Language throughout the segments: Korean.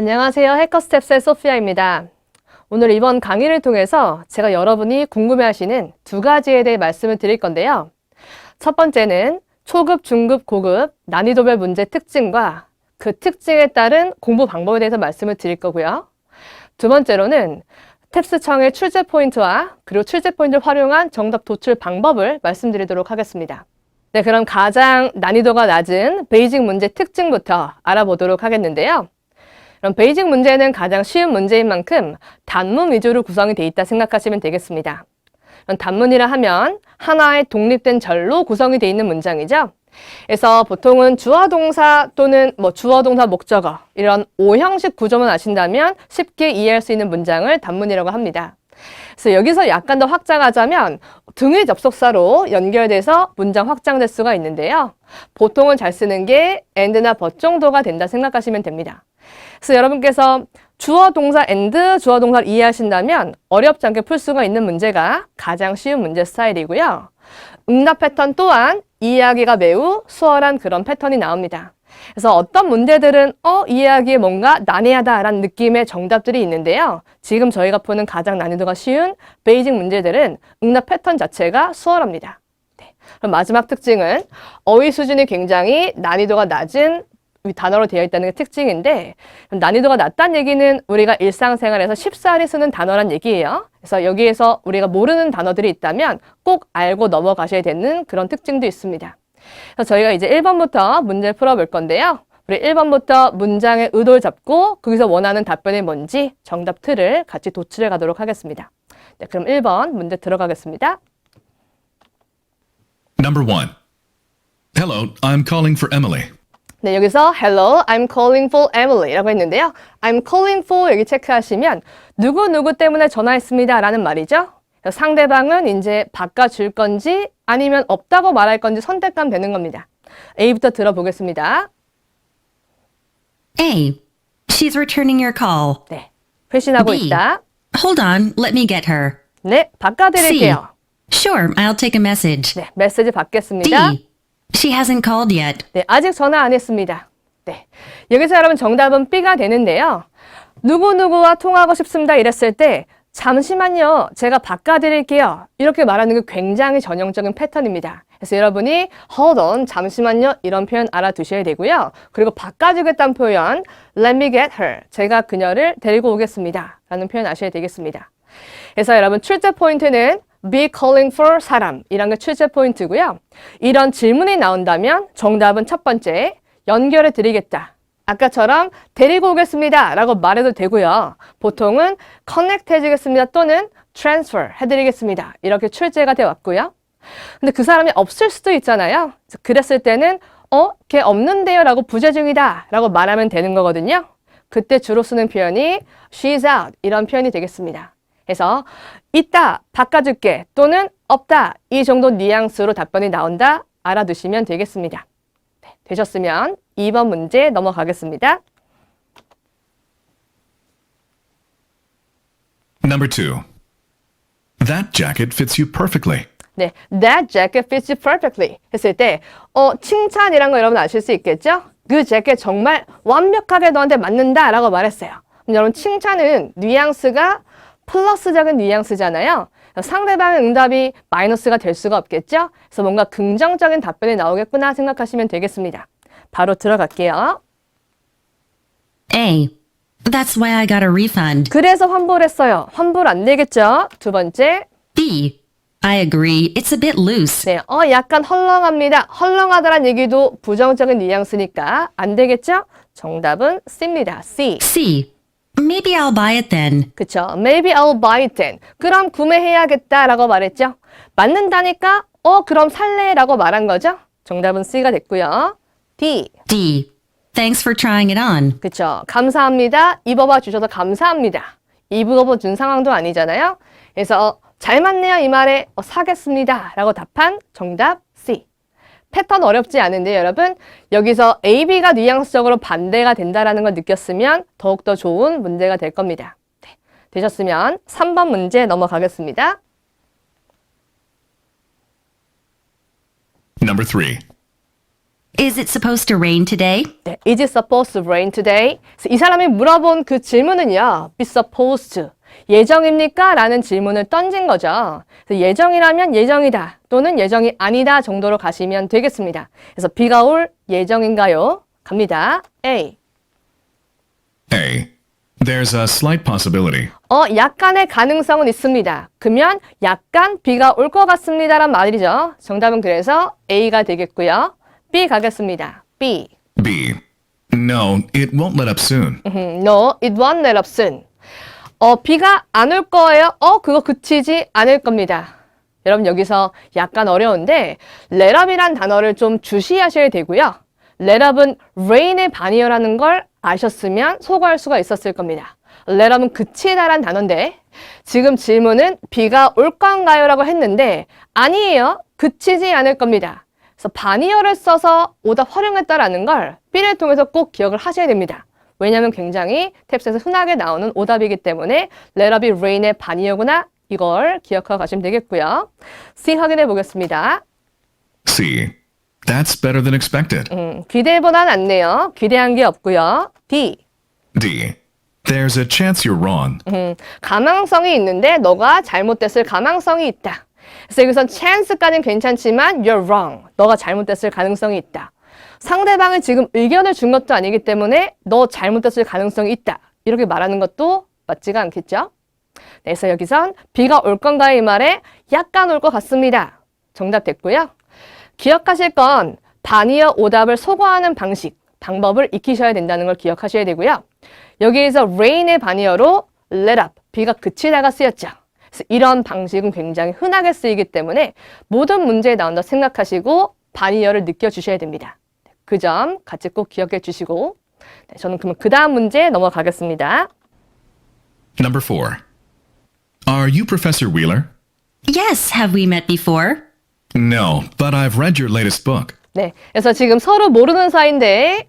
안녕하세요. 해커스텝스의 소피아입니다. 오늘 이번 강의를 통해서 제가 여러분이 궁금해하시는 두 가지에 대해 말씀을 드릴 건데요. 첫 번째는 초급, 중급, 고급 난이도별 문제 특징과 그 특징에 따른 공부 방법에 대해서 말씀을 드릴 거고요. 두 번째로는 탭스청의 출제 포인트와 그리고 출제 포인트를 활용한 정답 도출 방법을 말씀드리도록 하겠습니다. 네, 그럼 가장 난이도가 낮은 베이직 문제 특징부터 알아보도록 하겠는데요. 그럼 베이직 문제는 가장 쉬운 문제인 만큼 단문 위주로 구성이 돼 있다 생각하시면 되겠습니다. 그럼 단문이라 하면 하나의 독립된 절로 구성이 돼 있는 문장이죠. 그래서 보통은 주어 동사 또는 뭐 주어 동사 목적어 이런 오형식 구조만 아신다면 쉽게 이해할 수 있는 문장을 단문이라고 합니다. 그래서 여기서 약간 더 확장하자면 등의 접속사로 연결돼서 문장 확장될 수가 있는데요. 보통은 잘 쓰는 게 and나 but 정도가 된다 생각하시면 됩니다. 그래서 여러분께서 주어 동사 and 주어 동사를 이해하신다면 어렵지 않게 풀 수가 있는 문제가 가장 쉬운 문제 스타일이고요. 응답 패턴 또한 이해하기가 매우 수월한 그런 패턴이 나옵니다. 그래서 어떤 문제들은 어 이해하기에 뭔가 난해하다라는 느낌의 정답들이 있는데요. 지금 저희가 푸는 가장 난이도가 쉬운 베이직 문제들은 응답 패턴 자체가 수월합니다. 네. 그럼 마지막 특징은 어휘 수준이 굉장히 난이도가 낮은 단어로 되어 있다는 게 특징인데 난이도가 낮다는 얘기는 우리가 일상생활에서 쉽사리 쓰는 단어란 얘기예요. 그래서 여기에서 우리가 모르는 단어들이 있다면 꼭 알고 넘어가셔야 되는 그런 특징도 있습니다. 그래서 저희가 이제 1번부터 문제를 풀어볼 건데요. 우리 1번부터 문장의 의도를 잡고 거기서 원하는 답변이 뭔지 정답 틀을 같이 도출해 가도록 하겠습니다. 네, 그럼 1번 문제 들어가겠습니다. Number one. Hello, I'm calling for Emily. 네, 여기서 Hello, I'm calling for Emily라고 했는데요. I'm calling for 여기 체크하시면 누구 누구 때문에 전화했습니다 라는 말이죠. 상대방은 이제 바꿔줄 건지 아니면 없다고 말할 건지 선택하면 되는 겁니다. A부터 들어보겠습니다. A. She's returning your call. 네, 회신하고 B. 있다. Hold on, let me get her. 네, C. 바꿔드릴게요. Sure, I'll take a message. 네, 메시지 받겠습니다. D. She hasn't called yet. 네, 아직 전화 안 했습니다. 네. 여기서 여러분 정답은 B가 되는데요. 누구누구와 통화하고 싶습니다. 이랬을 때, 잠시만요. 제가 바꿔드릴게요. 이렇게 말하는 게 굉장히 전형적인 패턴입니다. 그래서 여러분이 hold on, 잠시만요. 이런 표현 알아두셔야 되고요. 그리고 바꿔주겠다는 표현, let me get her. 제가 그녀를 데리고 오겠습니다. 라는 표현 아셔야 되겠습니다. 그래서 여러분 출제 포인트는 be calling for 사람 이란 게 출제 포인트고요. 이런 질문이 나온다면 정답은 첫 번째 연결해 드리겠다. 아까처럼 데리고 오겠습니다 라고 말해도 되고요. 보통은 connect 해주겠습니다 또는 transfer 해드리겠습니다. 이렇게 출제가 되어 왔고요. 근데 그 사람이 없을 수도 있잖아요. 그랬을 때는 어? 걔 없는데요 라고 부재 중이다 라고 말하면 되는 거거든요. 그때 주로 쓰는 표현이 she's out 이런 표현이 되겠습니다. 그래서 있다, 바꿔줄게 또는 없다 이 정도 뉘앙스로 답변이 나온다 알아두시면 되겠습니다. 네, 되셨으면 2번 문제 넘어가겠습니다. Number two. That jacket fits you perfectly. 네, that jacket fits you perfectly 했을 때 어, 칭찬이란 거 여러분 아실 수 있겠죠? 그 재킷 정말 완벽하게 너한테 맞는다 라고 말했어요. 그럼 여러분 칭찬은 뉘앙스가 플러스적인 뉘앙스잖아요. 상대방의 응답이 마이너스가 될 수가 없겠죠? 그래서 뭔가 긍정적인 답변이 나오겠구나 생각하시면 되겠습니다. 바로 들어갈게요. A. That's why I got a refund. 그래서 환불 했어요. 환불 안 되겠죠? 두 번째. B. I agree. It's a bit loose. 네, 어, 약간 헐렁합니다. 헐렁하다란 얘기도 부정적인 뉘앙스니까 안 되겠죠? 정답은 C입니다. C. C. Maybe I'll buy it then. 그쵸? Maybe I'll buy it then. 그럼 구매해야겠다라고 말했죠? 맞는다니까? 어, 그럼 살래라고 말한 거죠? 정답은 C가 됐고요. D. D. Thanks for trying it on. 그쵸? 감사합니다. 입어봐 주셔서 감사합니다. 입어봐 준 상황도 아니잖아요? 그래서 잘 맞네요. 이 말에 어, 사겠습니다. 라고 답한 정답 C. 패턴 어렵지 않은데 여러분 여기서 A, B가 뉘앙스적으로 반대가 된다라는 걸 느꼈으면 더욱더 좋은 문제가 될 겁니다. 네, 되셨으면 3번 문제 넘어가겠습니다. Number three. Is it supposed to rain today? 네, Is it supposed to rain today? 그래서 이 사람이 물어본 그 질문은요. Be supposed to. 예정입니까? 라는 질문을 던진 거죠. 그래서 예정이라면 예정이다 또는 예정이 아니다 정도로 가시면 되겠습니다. 그래서 비가 올 예정인가요? 갑니다. A. A. There's a slight possibility. 어, 약간의 가능성은 있습니다. 그러면 약간 비가 올 것 같습니다란 말이죠. 정답은 그래서 A가 되겠고요. B 가겠습니다. B. B. No, it won't let up soon. 음, No, it won't let up soon. 어, 비가 안 올 거예요? 어, 그거 그치지 않을 겁니다. 여러분 여기서 약간 어려운데 let up이란 단어를 좀 주시하셔야 되고요. let up은 rain의 반이어라는 걸 아셨으면 소거할 수가 있었을 겁니다. let up은 그치다란 단어인데 지금 질문은 비가 올 건가요? 라고 했는데 아니에요. 그치지 않을 겁니다. 그래서 반이어를 써서 오답 활용했다라는 걸 B를 통해서 꼭 기억을 하셔야 됩니다. 왜냐하면 굉장히 탭스에서 흔하게 나오는 오답이기 때문에 let up be rain의 반이어구나 이걸 기억하고 가시면 되겠고요. C 확인해 보겠습니다. C. That's better than expected. 음, 기대보단 낫네요. 기대한 게 없고요. D. D. There's a chance you're wrong. 음, 가망성이 있는데 너가 잘못됐을 가망성이 있다. 그래서 여기선 chance까지는 괜찮지만 you're wrong. 너가 잘못됐을 가능성이 있다. 상대방이 지금 의견을 준 것도 아니기 때문에 너 잘못됐을 가능성이 있다. 이렇게 말하는 것도 맞지가 않겠죠? 네, 그래서 여기선 비가 올 건가 이 말에 약간 올 것 같습니다. 정답 됐고요. 기억하실 건 반이어 오답을 소거하는 방식, 방법을 익히셔야 된다는 걸 기억하셔야 되고요. 여기에서 rain의 반이어로 let up, 비가 그치다가 쓰였죠. 그래서 이런 방식은 굉장히 흔하게 쓰이기 때문에 모든 문제에 나온다 생각하시고 반이어를 느껴주셔야 됩니다. 그 점 같이 꼭 기억해 주시고 네, 저는 그러면 그 다음 문제 넘어가겠습니다. Number 4. Are you Professor Wheeler? Yes, have we met before? No, but I've read your latest book. 네, 그래서 지금 서로 모르는 사이인데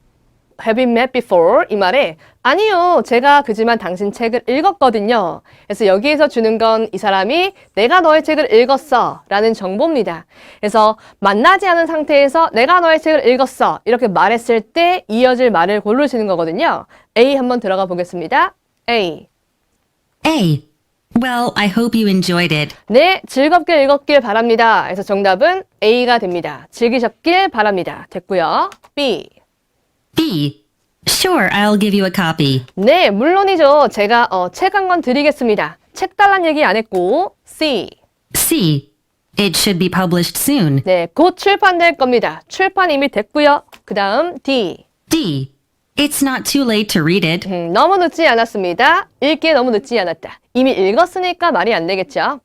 Have you met before? 이 말에 아니요, 제가 그지만 당신 책을 읽었거든요. 그래서 여기에서 주는 건 이 사람이 내가 너의 책을 읽었어 라는 정보입니다. 그래서 만나지 않은 상태에서 내가 너의 책을 읽었어 이렇게 말했을 때 이어질 말을 고르시는 거거든요. A 한번 들어가 보겠습니다. A. A. Well, I hope you enjoyed it. 네, 즐겁게 읽었길 바랍니다. 그래서 정답은 A가 됩니다. 즐기셨길 바랍니다. 됐고요. B. B. Sure, I'll give you a copy. 네, 물론이죠. 제가 어, 책 한 권 드리겠습니다. 책 달란 얘기 안 했고 C. C. It should be published soon. 네, 곧 출판될 겁니다. 출판 이미 됐고요. 그 다음 D. D. It's not too late to read it. 음, 너무 늦지 않았습니다. 읽기에 너무 늦지 않았다. 이미 읽었으니까 말이 안 되겠죠.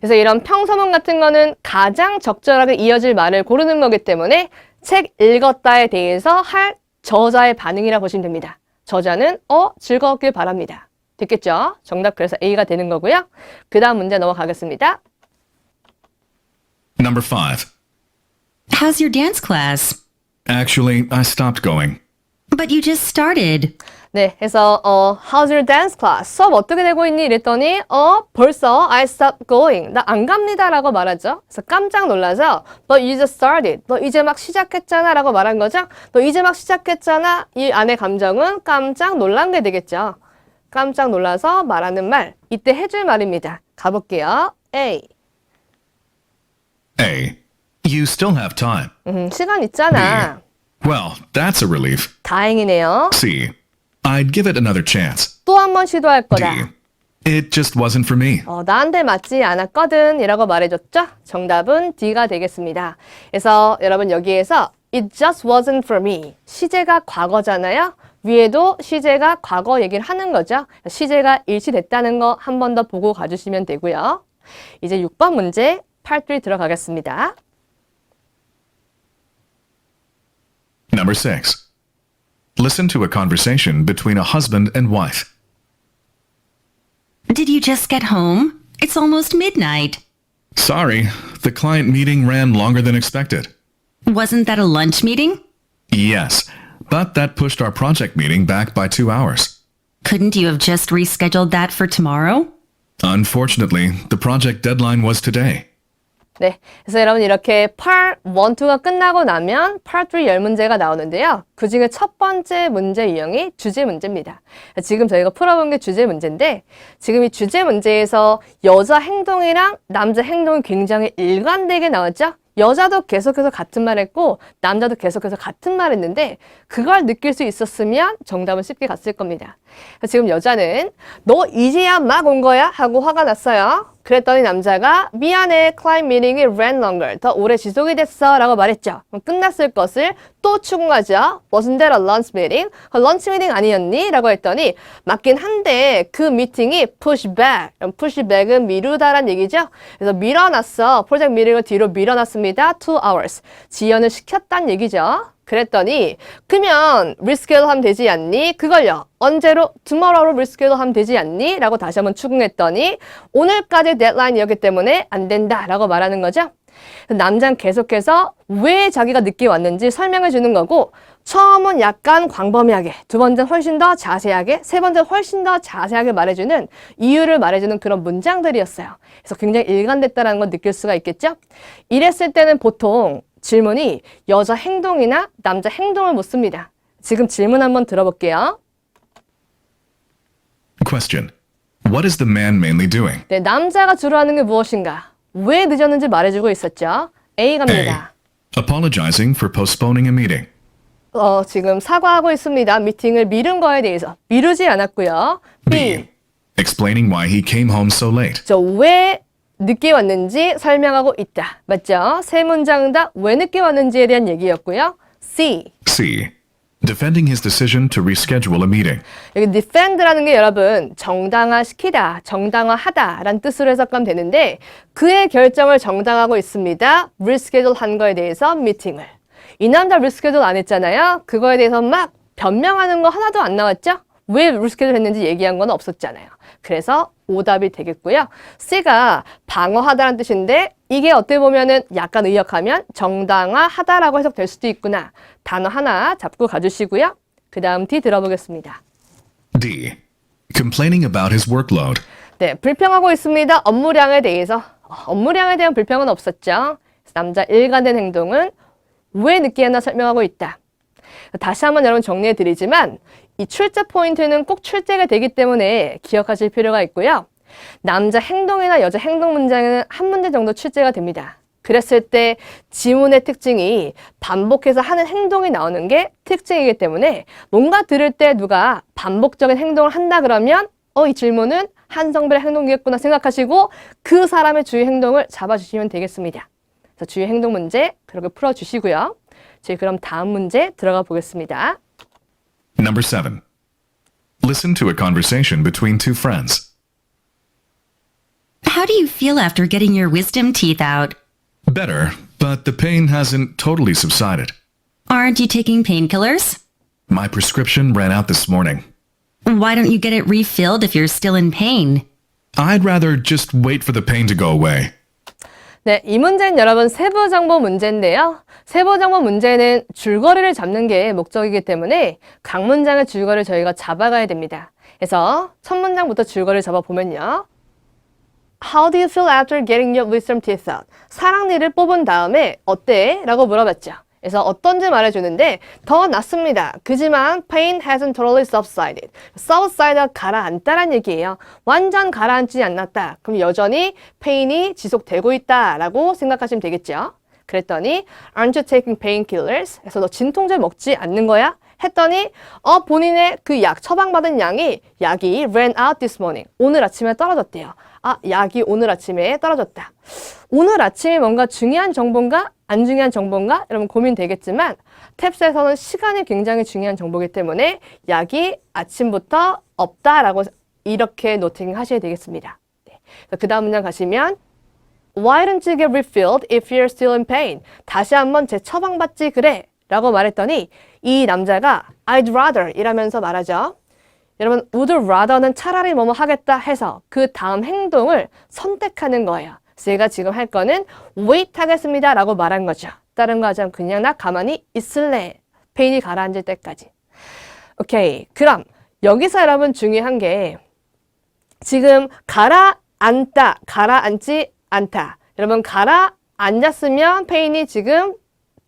그래서 이런 평서문 같은 거는 가장 적절하게 이어질 말을 고르는 거기 때문에 책 읽었다에 대해서 할 저자의 반응이라 보시면 됩니다. 저자는 어 즐거웠길 바랍니다. 됐겠죠? 정답 그래서 A가 되는 거고요. 그 다음 문제 넘어가겠습니다. Number 5. How's your dance class? Actually, I stopped going. But you just started. 네, 그래서 어, How's your dance class? 수업 어떻게 되고 있니? 이랬더니 어, 벌써 I stopped going. 나 안 갑니다 라고 말하죠. 그래서 깜짝 놀라서 But you just started. 너 이제 막 시작했잖아 라고 말한 거죠. 너 이제 막 시작했잖아. 이 안의 감정은 깜짝 놀란 게 되겠죠. 깜짝 놀라서 말하는 말. 이때 해줄 말입니다. 가볼게요. A. A. You still have time. 음, 시간 있잖아. Well, that's a relief. 다행이네요. C. I'd give it another chance. 또 한 번 시도할. 거다. It just wasn't for me. 어, 나한테 맞지 않았거든 이라고 말해줬죠? 정답은 D가 되겠습니다. 그래서 여러분 여기에서 It just wasn't for me. 시제가 과거잖아요. 위에도 시제가 과거 얘기를 하는 거죠. 시제가 일치됐다는 거 한 번 더 보고 가주시면 되고요. 이제 6번 문제 8들 들어가겠습니다. Number 6. Listen to a conversation between a husband and wife. Did you just get home? It's almost midnight. Sorry, the client meeting ran longer than expected. Wasn't that a lunch meeting? Yes, but that pushed our project meeting back by two hours. Couldn't you have just rescheduled that for tomorrow? Unfortunately, the project deadline was today. 네. 그래서 여러분 이렇게 part 1, 2가 끝나고 나면 part 3열 문제가 나오는데요. 그 중에 첫 번째 문제 유형이 주제 문제입니다. 지금 저희가 풀어본 게 주제 문제인데 지금 이 주제 문제에서 여자 행동이랑 남자 행동이 굉장히 일관되게 나왔죠? 여자도 계속해서 같은 말 했고 남자도 계속해서 같은 말 했는데 그걸 느낄 수 있었으면 정답은 쉽게 갔을 겁니다. 지금 여자는 너 이제야 막 온 거야? 하고 화가 났어요. 그랬더니 남자가 미안해 클라이언트 미팅이 ran longer 더 오래 지속이 됐어 라고 말했죠. 끝났을 것을 또 추궁하죠. Wasn't that a lunch meeting? 그 런치 미팅 아니었니? 라고 했더니 맞긴 한데 그 미팅이 push back. push back은 미루다란 얘기죠. 그래서 밀어놨어. 프로젝트 미팅을 뒤로 밀어놨습니다. two hours. 지연을 시켰단 얘기죠. 그랬더니 그러면 리스케줄 하면 되지 않니? 그걸요. 언제로? tomorrow로 리스케줄 하면 되지 않니? 라고 다시 한번 추궁했더니 오늘까지 데드라인이었기 때문에 안 된다 라고 말하는 거죠. 남자는 계속해서 왜 자기가 늦게 왔는지 설명해 주는 거고 처음은 약간 광범위하게 두 번째는 훨씬 더 자세하게 세 번째는 훨씬 더 자세하게 말해주는 이유를 말해주는 그런 문장들이었어요. 그래서 굉장히 일관됐다는 걸 느낄 수가 있겠죠. 이랬을 때는 보통 질문이 여자 행동이나 남자 행동을 묻습니다. 지금 질문 한번 들어볼게요. Question. What is the man mainly doing? 네, 남자가 주로 하는 게 무엇인가? 왜 늦었는지 말해주고 있었죠. A A. 갑니다. Apologizing for postponing a meeting. 어, 지금 사과하고 있습니다. 미팅을 미룬 거에 대해서. 미루지 않았고요. B. B. Explaining why he came home so late. 저왜 늦게 왔는지 설명하고 있다. 맞죠? 세 문장 다 왜 늦게 왔는지에 대한 얘기였고요. C. C. Defending his decision to reschedule a meeting. 여기 defend라는 게 여러분 정당화시키다, 정당화하다라는 뜻으로 해석하면 되는데 그의 결정을 정당하고 있습니다. reschedule 한 거에 대해서 미팅을. 이 남자 reschedule 안 했잖아요. 그거에 대해서 막 변명하는 거 하나도 안 나왔죠? 왜 reschedule 했는지 얘기한 건 없었잖아요. 그래서 오답이 되겠고요. C가 방어하다라는 뜻인데 이게 어떻게 보면은 약간 의역하면 정당화하다라고 해석될 수도 있구나. 단어 하나 잡고 가주시고요. 그 다음 D 들어보겠습니다. D. Complaining about his workload. 네, 불평하고 있습니다. 업무량에 대해서. 어, 업무량에 대한 불평은 없었죠. 남자 일관된 행동은 왜 늦게 했나 설명하고 있다. 다시 한번 여러분 정리해 드리지만 이 출제 포인트는 꼭 출제가 되기 때문에 기억하실 필요가 있고요. 남자 행동이나 여자 행동 문장은 한 문제 정도 출제가 됩니다. 그랬을 때 지문의 특징이 반복해서 하는 행동이 나오는 게 특징이기 때문에 뭔가 들을 때 누가 반복적인 행동을 한다 그러면 어, 이 질문은 한성별의 행동이겠구나 생각하시고 그 사람의 주의 행동을 잡아주시면 되겠습니다. 그래서 주의 행동 문제 그렇게 풀어주시고요. 저희 그럼 다음 문제 들어가 보겠습니다. Number 7. Listen to a conversation between two friends. How do you feel after getting your wisdom teeth out? Better, but the pain hasn't totally subsided. Aren't you taking painkillers? My prescription ran out this morning. Why don't you get it refilled if you're still in pain? I'd rather just wait for the pain to go away. 네, 이 문제는 여러분 세부 정보 문제인데요. 세부 정보 문제는 줄거리를 잡는 게 목적이기 때문에 각 문장의 줄거리를 저희가 잡아가야 됩니다. 그래서 첫 문장부터 줄거리를 잡아보면요. How do you feel after getting your wisdom teeth out? 사랑니를 뽑은 다음에 어때? 라고 물어봤죠. 그래서 어떤지 말해주는데 더 낫습니다. 그지만 pain hasn't totally subsided. subside가 가라앉다란 얘기예요. 완전 가라앉지 않았다. 그럼 여전히 pain이 지속되고 있다라고 생각하시면 되겠죠. 그랬더니 aren't you taking painkillers? 그래서 너 진통제 먹지 않는 거야? 했더니 어 본인의 그 약 처방받은 양이 약이 ran out this morning. 오늘 아침에 떨어졌대요. 아 약이 오늘 아침에 떨어졌다. 오늘 아침에 뭔가 중요한 정보인가 안 중요한 정보인가 여러분 고민되겠지만 탭스에서는 시간이 굉장히 중요한 정보이기 때문에 약이 아침부터 없다라고 이렇게 노팅 하셔야 되겠습니다. 네. 그 다음 문장 가시면 Why don't you get refilled if you're still in pain? 다시 한번 재 처방받지 그래 라고 말했더니 이 남자가 I'd rather 이라면서 말하죠. 여러분 would rather는 차라리 뭐뭐 하겠다 해서 그 다음 행동을 선택하는 거예요. 제가 지금 할 거는 wait 하겠습니다 라고 말한 거죠. 다른 거 하지 그냥 나 가만히 있을래. 페인이 가라앉을 때까지. 오케이. 그럼 여기서 여러분 중요한 게 지금 가라앉다, 가라앉지 않다. 여러분 가라앉다 앉았으면 페인이 지금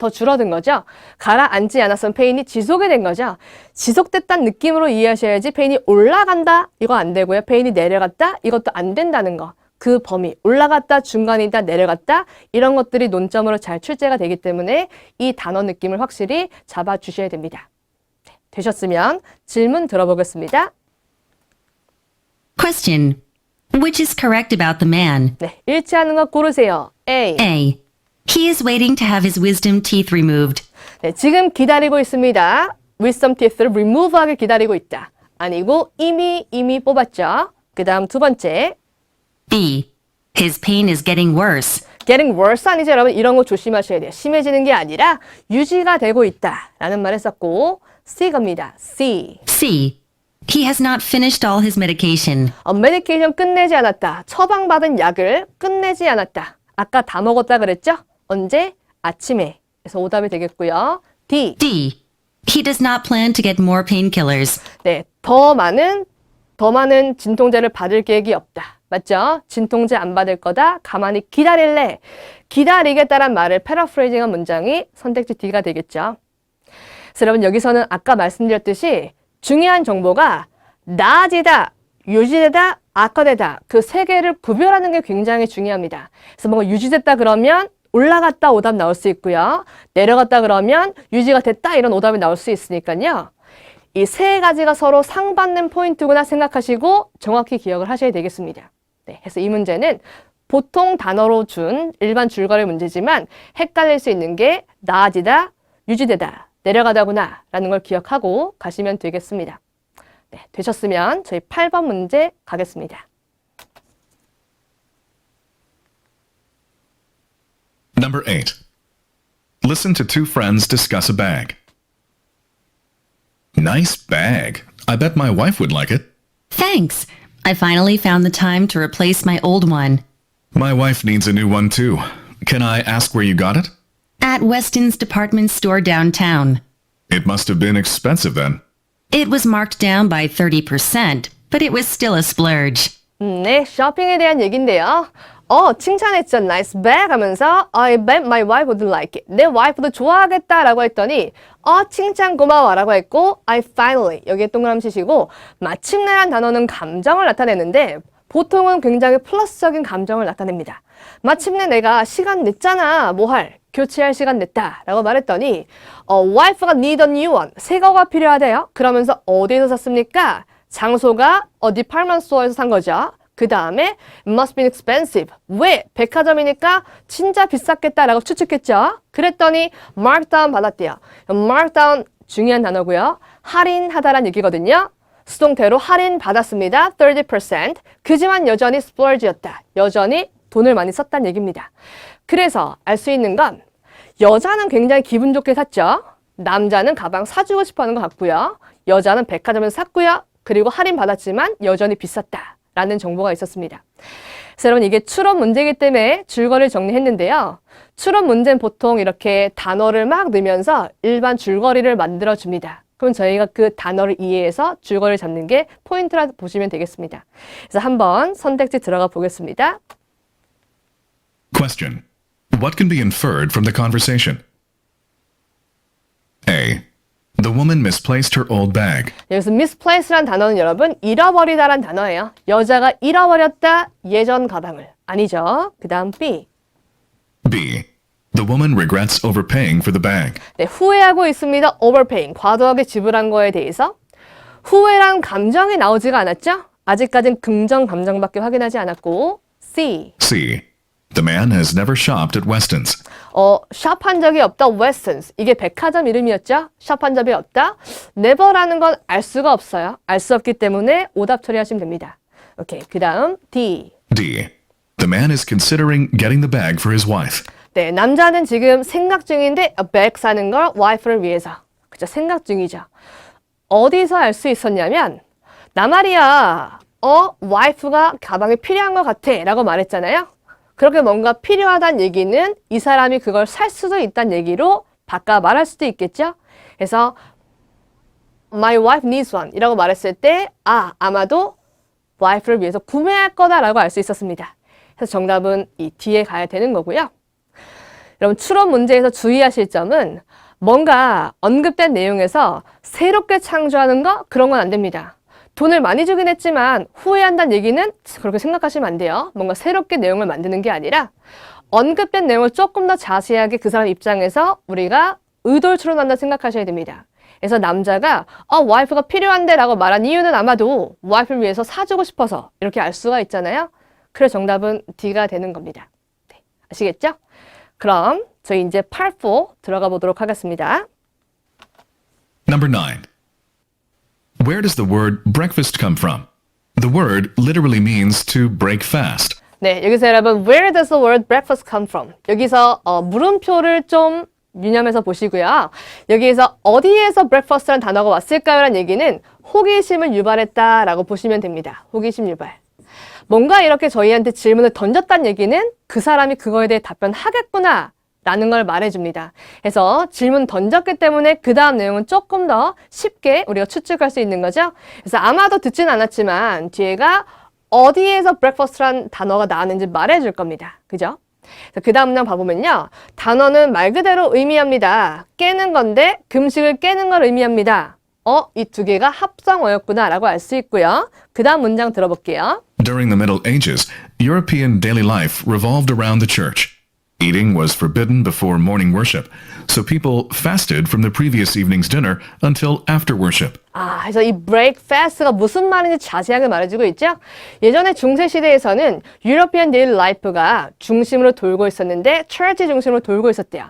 더 줄어든 거죠. 가라앉지 않았으면 페인이 지속이 된 거죠. 지속됐다는 느낌으로 이해하셔야지 페인이 올라간다 이거 안 되고요. 페인이 내려갔다 이것도 안 된다는 거. 그 범위 올라갔다 중간이다 내려갔다 이런 것들이 논점으로 잘 출제가 되기 때문에 이 단어 느낌을 확실히 잡아 주셔야 됩니다. 네, 되셨으면 질문 들어보겠습니다. Question. Which is correct about the man? 네, 일치하는 것 고르세요. A. A. He is waiting to have his wisdom teeth removed. 네, 지금 기다리고 있습니다. wisdom teeth를 remove하게 기다리고 있다. 아니고 이미 이미 뽑았죠. 그 다음 두 번째 B. His pain is getting worse. getting worse 아니죠 여러분 이런 거 조심하셔야 돼요. 심해지는 게 아니라 유지가 되고 있다 라는 말을 썼고 C 겁니다. C C. He has not finished all his medication. 어, 메디케이션 끝내지 않았다. 처방받은 약을 끝내지 않았다. 아까 다 먹었다 그랬죠? 언제? 아침에. 그래서 오답이 되겠고요. D. D. He does not plan to get more painkillers. 네, 더 많은 더 많은 진통제를 받을 계획이 없다. 맞죠? 진통제 안 받을 거다. 가만히 기다릴래. 기다리겠다란 말을 패러프레이징한 문장이 선택지 D가 되겠죠. 그래서 여러분 여기서는 아까 말씀드렸듯이 중요한 정보가 나아지다, 유지되다, 악화되다 그 세 개를 구별하는 게 굉장히 중요합니다. 그래서 뭔가 유지됐다 그러면 올라갔다 오답 나올 수 있고요. 내려갔다 그러면 유지가 됐다 이런 오답이 나올 수 있으니까요. 이 세 가지가 서로 상받는 포인트구나 생각하시고 정확히 기억을 하셔야 되겠습니다. 네, 그래서 이 문제는 보통 단어로 준 일반 줄거리 문제지만 헷갈릴 수 있는 게 나아지다, 유지되다, 내려가다구나 라는 걸 기억하고 가시면 되겠습니다. 네, 되셨으면 저희 8번 문제 가겠습니다. Number 8. Listen to two friends discuss a bag. Nice bag. I bet my wife would like it. Thanks. I finally found the time to replace my old one. My wife needs a new one too. Can I ask where you got it? At Weston's department store downtown. It must have been expensive then. It was marked down by 30%, but it was still a splurge. 음, 네, 쇼핑에 대한 얘기인데요. 어, 칭찬했죠. Nice bag 하면서 I bet my wife would like it. 내 와이프도 좋아하겠다 라고 했더니 어, 칭찬 고마워 라고 했고 I finally 여기에 동그라미 치시고 마침내란 단어는 감정을 나타내는데 보통은 굉장히 플러스적인 감정을 나타냅니다. 마침내 내가 시간 냈잖아. 뭐 할? 교체할 시간 냈다. 라고 말했더니 어, 와이프가 need a new one. 새 거가 필요하대요. 그러면서 어디에서 샀습니까? 장소가 어, 디파트먼트 스토어에서 산 거죠. 그 다음에 must be expensive. 왜? 백화점이니까 진짜 비쌌겠다라고 추측했죠. 그랬더니 markdown 받았대요. markdown 중요한 단어고요. 할인하다란 얘기거든요. 수동태로 할인 받았습니다. 30%. 그지만 여전히 splurge였다. 여전히 돈을 많이 썼다는 얘기입니다. 그래서 알 수 있는 건 여자는 굉장히 기분 좋게 샀죠. 남자는 가방 사주고 싶어 하는 것 같고요. 여자는 백화점에서 샀고요. 그리고 할인 받았지만 여전히 비쌌다. 라는 정보가 있었습니다. 여러분 이게 추론 문제이기 때문에 줄거리를 정리했는데요. 추론 문제는 보통 이렇게 단어를 막 넣으면서 일반 줄거리를 만들어 줍니다. 그럼 저희가 그 단어를 이해해서 줄거리를 잡는 게 포인트라 보시면 되겠습니다. 그래서 한번 선택지 들어가 보겠습니다. Question. What can be inferred from the conversation? A. The woman misplaced her old bag. 여기서 misplace란 단어는 여러분 잃어버리다란 단어예요. 여자가 잃어버렸다 예전 가방을 아니죠. 그 다음 B. B. The woman regrets overpaying for the bag. 네, 후회하고 있습니다. overpaying 과도하게 지불한 거에 대해서 후회란 감정이 나오지가 않았죠. 아직까진 긍정 감정밖에 확인하지 않았고 C. C. The man has never shopped at Weston's. 어, 샵한 적이 없다. Westons. 이게 백화점 이름이었죠? 샵한 적이 없다. never라는 건 알 수가 없어요. 알 수 없기 때문에 오답 처리하시면 됩니다. 오케이. 그 다음 D. D. The man is considering getting the bag for his wife. 네, 남자는 지금 생각 중인데 a bag 사는 걸 와이프를 위해서. 그죠? 생각 중이죠. 어디서 알 수 있었냐면 나 말이야. 어, 와이프가 가방이 필요한 것 같아. 라고 말했잖아요. 그렇게 뭔가 필요하다는 얘기는 이 사람이 그걸 살 수도 있다는 얘기로 바꿔 말할 수도 있겠죠. 그래서 my wife needs one 이라고 말했을 때 아, 아마도 와이프를 위해서 구매할 거다라고 알 수 있었습니다. 그래서 정답은 이 D에 가야 되는 거고요. 여러분 추론 문제에서 주의하실 점은 뭔가 언급된 내용에서 새롭게 창조하는 거 그런 건 안 됩니다. 돈을 많이 주긴 했지만 후회한다는 얘기는 그렇게 생각하시면 안 돼요. 뭔가 새롭게 내용을 만드는 게 아니라 언급된 내용을 조금 더 자세하게 그 사람 입장에서 우리가 의도를 추론한다 생각하셔야 됩니다. 그래서 남자가 어 와이프가 필요한데 라고 말한 이유는 아마도 와이프를 위해서 사주고 싶어서 이렇게 알 수가 있잖아요. 그래서 정답은 D가 되는 겁니다. 네, 아시겠죠? 그럼 저희 이제 part 4 들어가 보도록 하겠습니다. Number 9. Where does the word breakfast come from? The word literally means to break fast. 네, 여기서 여러분 where does the word breakfast come from? 여기서 어, 물음표를 좀 유념해서 보시고요. 여기에서 어디에서 breakfast라는 단어가 왔을까요? 라는 얘기는 호기심을 유발했다 라고 보시면 됩니다. 호기심 유발. 뭔가 이렇게 저희한테 질문을 던졌다는 얘기는 그 사람이 그거에 대해 답변하겠구나 라는 걸 말해줍니다. 그래서 질문 던졌기 때문에 그 다음 내용은 조금 더 쉽게 우리가 추측할 수 있는 거죠. 그래서 아마도 듣진 않았지만 뒤에가 어디에서 breakfast란 단어가 나왔는지 말해줄 겁니다. 그죠? 그 다음 장 봐보면요. 단어는 말 그대로 의미합니다. 깨는 건데 금식을 깨는 걸 의미합니다. 어, 이 두 개가 합성어였구나 라고 알 수 있고요. 그 다음 문장 들어볼게요. During the Middle Ages, European daily life revolved around the church. Eating was forbidden before morning worship, so people fasted from the previous evening's dinner until after worship. 아, 그래서 이 break fast가 무슨 말인지 자세하게 말해주고 있죠. 예전에 중세 시대에서는 유러피안 데일리 라이프가 중심으로 돌고 있었는데 church 중심으로 돌고 있었대요.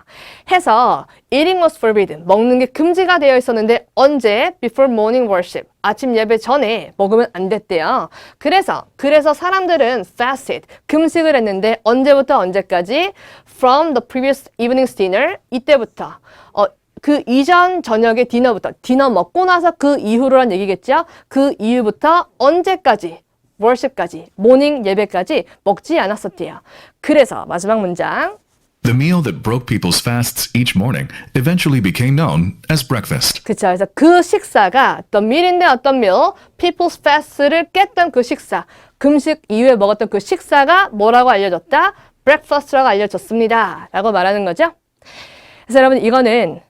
해서 eating was forbidden, 먹는 게 금지가 되어 있었는데 언제? before morning worship, 아침 예배 전에 먹으면 안 됐대요. 그래서 그래서 사람들은 fasted, 금식을 했는데 언제부터 언제까지? from the previous evening's dinner, 이때부터 어, 그 이전 저녁의 디너부터 디너 먹고 나서 그 이후로란 얘기겠죠. 그 이후부터 언제까지 월십까지 모닝 예배까지 먹지 않았었대요. 그래서 마지막 문장 The meal that broke people's fasts each morning eventually became known as breakfast. 그쵸. 그래서 그 식사가 어떤 밀인데 어떤 밀, people's fast를 깼던 그 식사, 금식 이후에 먹었던 그 식사가 뭐라고 알려졌다? breakfast라고 알려졌습니다. 라고 말하는 거죠. 그래서 여러분 이거는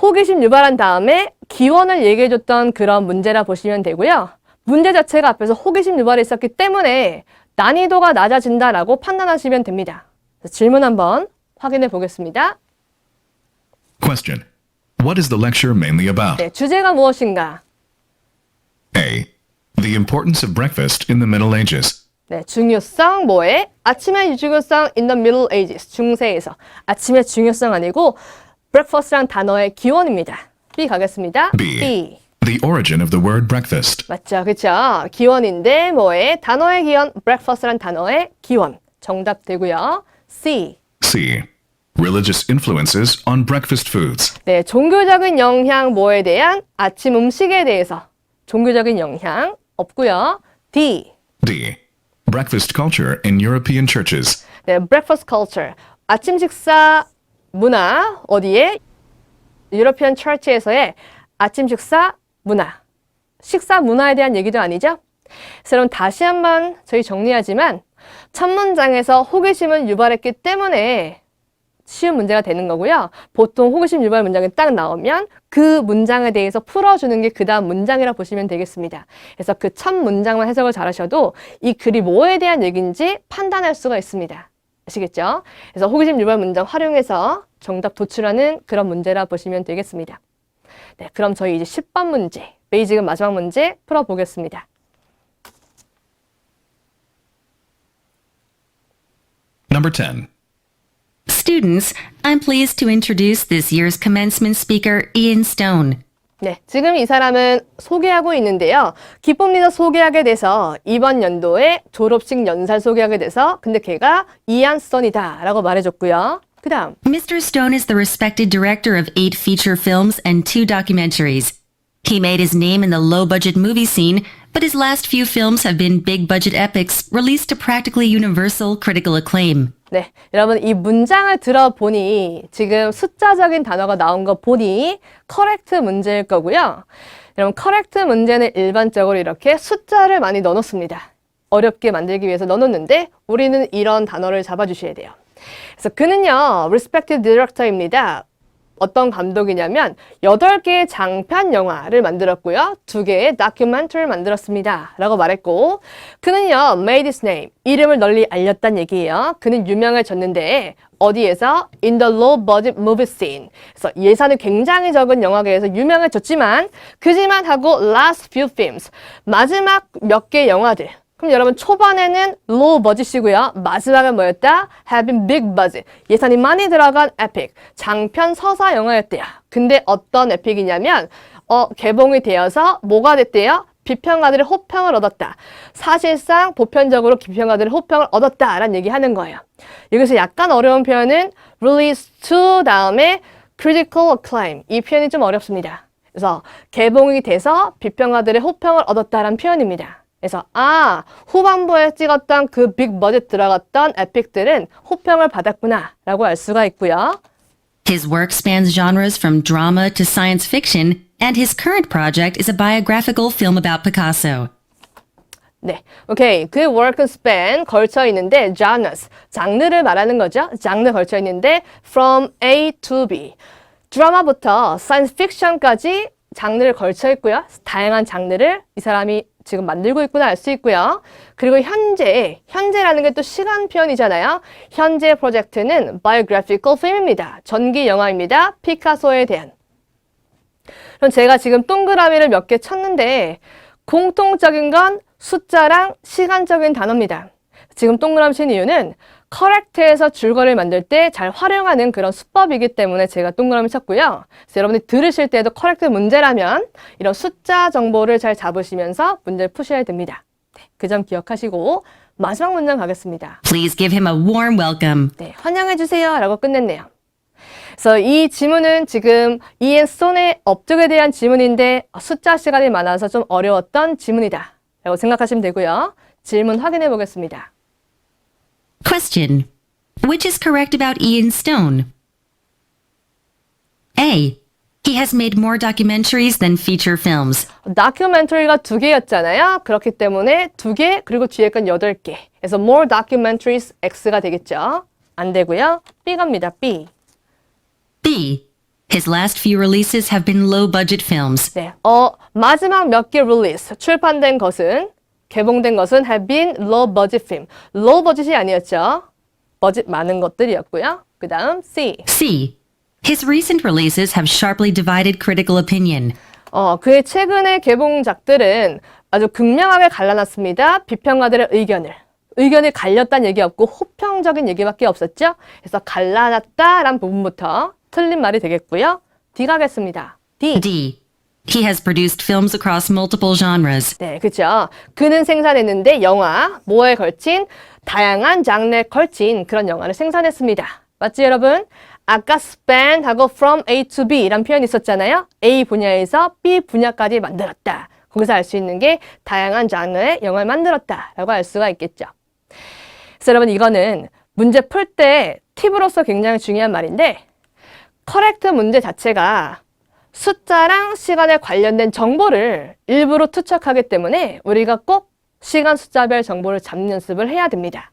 호기심 유발한 다음에 기원을 얘기해줬던 그런 문제라 보시면 되고요. 문제 자체가 앞에서 호기심 유발이 있었기 때문에 난이도가 낮아진다라고 판단하시면 됩니다. 질문 한번 확인해 보겠습니다. Question. What is the lecture mainly about? 네, 주제가 무엇인가? A. The importance of breakfast in the Middle Ages. 네, 중요성 뭐에? 아침의 중요성 in the Middle Ages 중세에서 아침의 중요성 아니고 breakfast란 단어의 기원입니다. B 가겠습니다. B. The origin of the word breakfast. 맞죠, 그렇죠. 기원인데 뭐에? 단어의 기원 breakfast란 단어의 기원 정답 되고요. C. C. Religious influences on breakfast foods. 네, 종교적인 영향 뭐에 대한 아침 음식에 대해서 종교적인 영향 없고요. D. D. Breakfast culture in European churches. 네, breakfast culture. 아침 식사 문화 어디에? 유러피안 철치에서의 아침 식사 문화. 식사 문화에 대한 얘기도 아니죠? 여러분 다시 한번 저희 정리하지만 첫 문장에서 호기심을 유발했기 때문에 쉬운 문제가 되는 거고요. 보통 호기심 유발 문장이 딱 나오면 그 문장에 대해서 풀어주는 게 그 다음 문장이라 보시면 되겠습니다. 그래서 그 첫 문장만 해석을 잘 하셔도 이 글이 뭐에 대한 얘기인지 판단할 수가 있습니다. 아시겠죠? 그래서 호기심 유발 문장 활용해서 정답 도출하는 그런 문제라 보시면 되겠습니다. 네, 그럼 저희 이제 10번 문제, 베이직은 마지막 문제 풀어보겠습니다. Number 10. Students, I'm pleased to introduce this year's commencement speaker, Ian Stone. 네, 지금 이 사람은 소개하고 있는데요. 기쁨 리더 소개하게 돼서 이번 연도에 졸업식 연설 소개하게 돼서 근데 걔가 이안 스턴이다 라고 말해줬고요. 그 다음 Mr. Stone is the respected director of eight feature films and two documentaries. He made his name in the low budget movie scene, but his last few films have been big budget epics released to practically universal critical acclaim. 네, 여러분 이 문장을 들어보니 지금 숫자적인 단어가 나온 거 보니 커렉트 문제일 거고요. 여러분 커렉트 문제는 일반적으로 이렇게 숫자를 많이 넣어놓습니다. 어렵게 만들기 위해서 넣어놓는데 우리는 이런 단어를 잡아주셔야 돼요. 그래서 그는요, respected director입니다. 어떤 감독이냐면 8개의 장편 영화를 만들었고요. 2개의 다큐멘터리를 만들었습니다. 라고 말했고 그는요. made his name. 이름을 널리 알렸단 얘기예요. 그는 유명해졌는데 어디에서? in the low budget movie scene. 그래서 예산이 굉장히 적은 영화계에서 유명해졌지만 그지만 하고 last few films. 마지막 몇 개 영화들 그럼 여러분 초반에는 low budget이고요. 마지막은 뭐였다? having big budget. 예산이 많이 들어간 epic. 장편 서사 영화였대요. 근데 어떤 에픽이냐면 어, 개봉이 되어서 뭐가 됐대요? 비평가들의 호평을 얻었다. 사실상 보편적으로 비평가들의 호평을 얻었다라는 얘기하는 거예요. 여기서 약간 어려운 표현은 release to 다음에 critical acclaim. 이 표현이 좀 어렵습니다. 그래서 개봉이 돼서 비평가들의 호평을 얻었다라는 표현입니다. 그래서 아 후반부에 찍었던 그 빅 버젯 들어갔던 에픽들은 호평을 받았구나 라고 알 수가 있고요. His work spans genres from drama to science fiction, and his current project is a biographical film about Picasso. 네, 오케이. 그 work span 걸쳐 있는데 genres 장르를 말하는 거죠. 장르 걸쳐 있는데 from A to B 드라마부터 science fiction까지 장르를 걸쳐 있고요. 다양한 장르를 이 사람이 지금 만들고 있구나 알 수 있고요. 그리고 현재, 현재라는 게 또 시간 표현이잖아요. 현재 프로젝트는 biographical film입니다. 전기 영화입니다. 피카소에 대한. 그럼 제가 지금 동그라미를 몇 개 쳤는데 공통적인 건 숫자랑 시간적인 단어입니다. 지금 동그라미 친 이유는 커렉트에서 줄거리를 만들 때 잘 활용하는 그런 수법이기 때문에 제가 동그라미 쳤고요. 그래서 여러분이 들으실 때도 커렉트 문제라면 이런 숫자 정보를 잘 잡으시면서 문제를 푸셔야 됩니다. 네, 그 점 기억하시고 마지막 문장 가겠습니다. Please give him a warm welcome. 네, 환영해 주세요. 라고 끝냈네요. 그래서 이 지문은 지금 이앤 손의 업적에 대한 지문인데 숫자 시간이 많아서 좀 어려웠던 지문이다. 라고 생각하시면 되고요. 질문 확인해 보겠습니다. Question. Which is correct about Ian Stone? A. He has made more documentaries than feature films. 다큐멘터리가 두 개였잖아요. 그렇기 때문에 두 개, 그리고 뒤에 건 여덟 개. 그래서 more documentaries X가 되겠죠. 안 되고요. B 갑니다. B. B. His last few releases have been low budget films. 네, 어, 마지막 몇 개 릴리스, 출판된 것은, 개봉된 것은 have been low budget film. low budget이 아니었죠. 버짓 많은 것들이었고요. 그 다음 C. C. His recent releases have sharply divided critical opinion. 어, 그의 최근의 개봉작들은 아주 극명하게 갈라놨습니다. 비평가들의 의견을. 의견이 갈렸다는 얘기 없고 호평적인 얘기밖에 없었죠. 그래서 갈라놨다라는 부분부터 틀린 말이 되겠고요. D 가겠습니다. D. D. He has produced films across multiple genres. 네, 그죠. 그는 생산했는데 영화, 뭐에 걸친 다양한 장르에 걸친 그런 영화를 생산했습니다. 맞지 여러분? 아까 span하고 from A to B 이란 표현이 있었잖아요. A 분야에서 B 분야까지 만들었다. 거기서 알 수 있는 게 다양한 장르의 영화를 만들었다라고 알 수가 있겠죠. 그래서 여러분 이거는 문제 풀 때 팁으로서 굉장히 중요한 말인데 커렉트 문제 자체가 숫자랑 시간에 관련된 정보를 일부러 투척하기 때문에 우리가 꼭 시간 숫자별 정보를 잡는 연습을 해야 됩니다.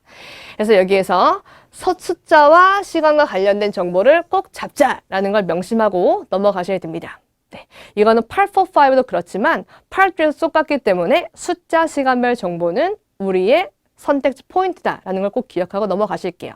그래서 여기에서 서- 숫자와 시간과 관련된 정보를 꼭 잡자라는 걸 명심하고 넘어가셔야 됩니다. 네, 이거는 845도 그렇지만 8.3에서 똑같기 때문에 숫자 시간별 정보는 우리의 선택지 포인트다라는 걸 꼭 기억하고 넘어가실게요.